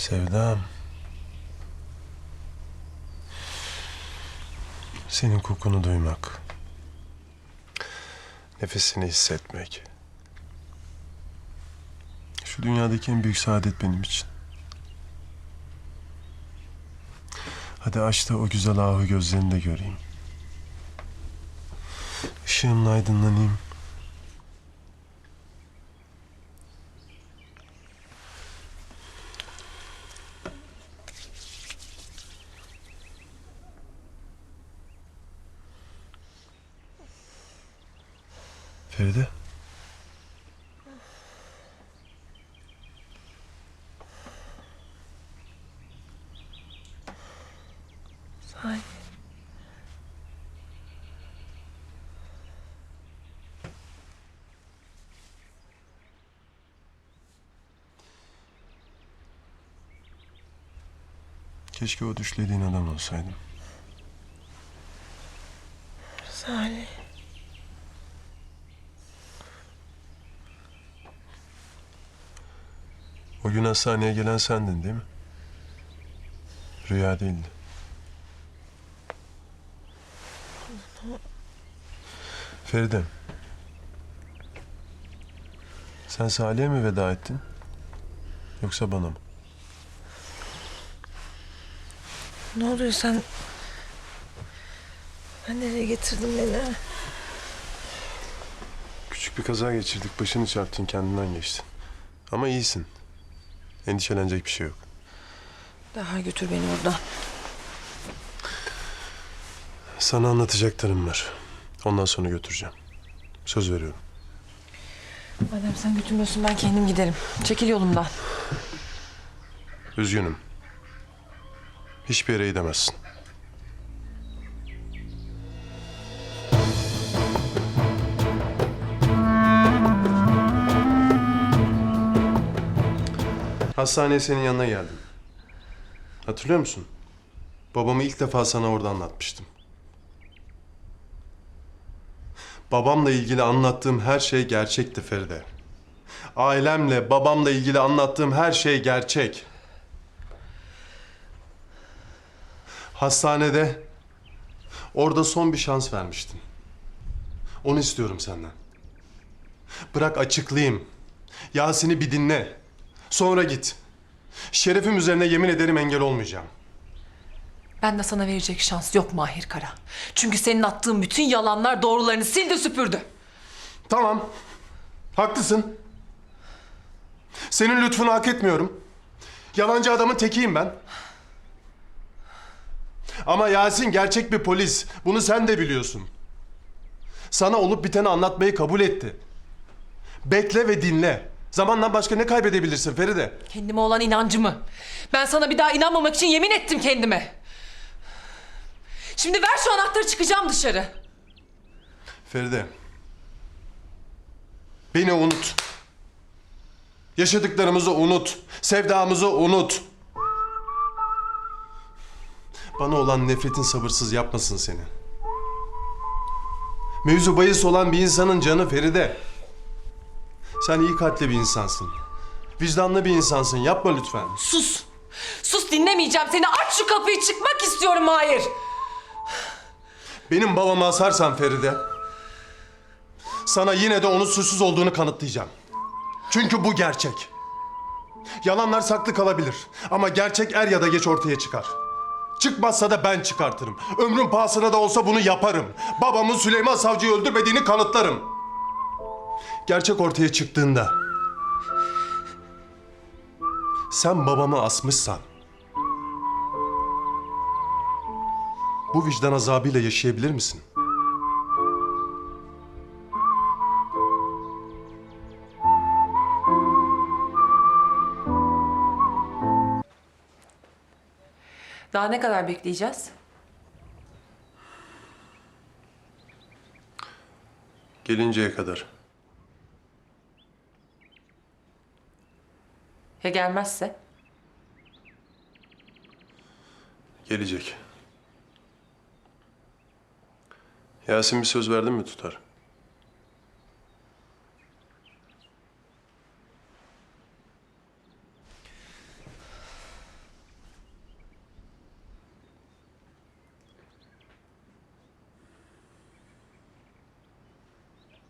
Sevdam. Senin kokunu duymak. Nefesini hissetmek. Şu dünyadaki en büyük saadet benim için. Hadi aç da o güzel ahu gözlerini de göreyim. Işığımla aydınlanayım. Feride. Salih. Keşke o düşlediğin adam olsaydım. Salih. O gün hastaneye gelen sendin değil mi? Rüya değildi. Feride. Sen Salih'e mi veda ettin? Yoksa bana mı? Ne oluyor sen? Ben nereye getirdin beni? Küçük bir kaza geçirdik. Başını çarptın, kendinden geçtin. Ama iyisin. Endişelenecek bir şey yok. Daha götür beni oradan. Sana anlatacaklarım var. Ondan sonra götüreceğim. Söz veriyorum. Madem sen götürmüyorsun ben kendim giderim. Çekil yolumdan. Üzgünüm. Hiçbir yere gidemezsin. Hastaneye senin yanına geldim. Hatırlıyor musun? Babamı ilk defa sana orada anlatmıştım. Babamla ilgili anlattığım her şey gerçekti Feride. Ailemle, babamla ilgili anlattığım her şey gerçek. Hastanede orada son bir şans vermiştin. Onu istiyorum senden. Bırak açıklayayım. Yasin'i bir dinle. Sonra git. Şerefim üzerine yemin ederim engel olmayacağım. Ben de sana verecek şans yok Mahir Kara. Çünkü senin attığın bütün yalanlar doğrularını sildi süpürdü. Tamam. Haklısın. Senin lütfunu hak etmiyorum. Yalancı adamın tekiyim ben. Ama Yasin gerçek bir polis. Bunu sen de biliyorsun. Sana olup biteni anlatmayı kabul etti. Bekle ve dinle. Zamanla başka ne kaybedebilirsin Feride? Kendime olan inancımı. Ben sana bir daha inanmamak için yemin ettim kendime. Şimdi ver şu anahtarı çıkacağım dışarı. Feride. Beni unut. Yaşadıklarımızı unut. Sevdamızı unut. Bana olan nefretin sabırsız yapmasın seni. Mevzu bahis olan bir insanın canı Feride. Sen iyi kalpli bir insansın. Vicdanlı bir insansın. Yapma lütfen. Sus. Sus dinlemeyeceğim seni. Aç şu kapıyı çıkmak istiyorum Mahir. Benim babamı asarsan Feride... ...sana yine de onun suçsuz olduğunu kanıtlayacağım. Çünkü bu gerçek. Yalanlar saklı kalabilir. Ama gerçek er ya da geç ortaya çıkar. Çıkmazsa da ben çıkartırım. Ömrüm pahasına da olsa bunu yaparım. Babamın Süleyman Savcı'yı öldürmediğini kanıtlarım. Gerçek ortaya çıktığında... ...sen babamı asmışsan... Bu vicdan azabıyla yaşayabilir misin? Daha ne kadar bekleyeceğiz? Gelinceye kadar. Ya gelmezse? Gelecek. Yasin bir söz verdin mi tutar?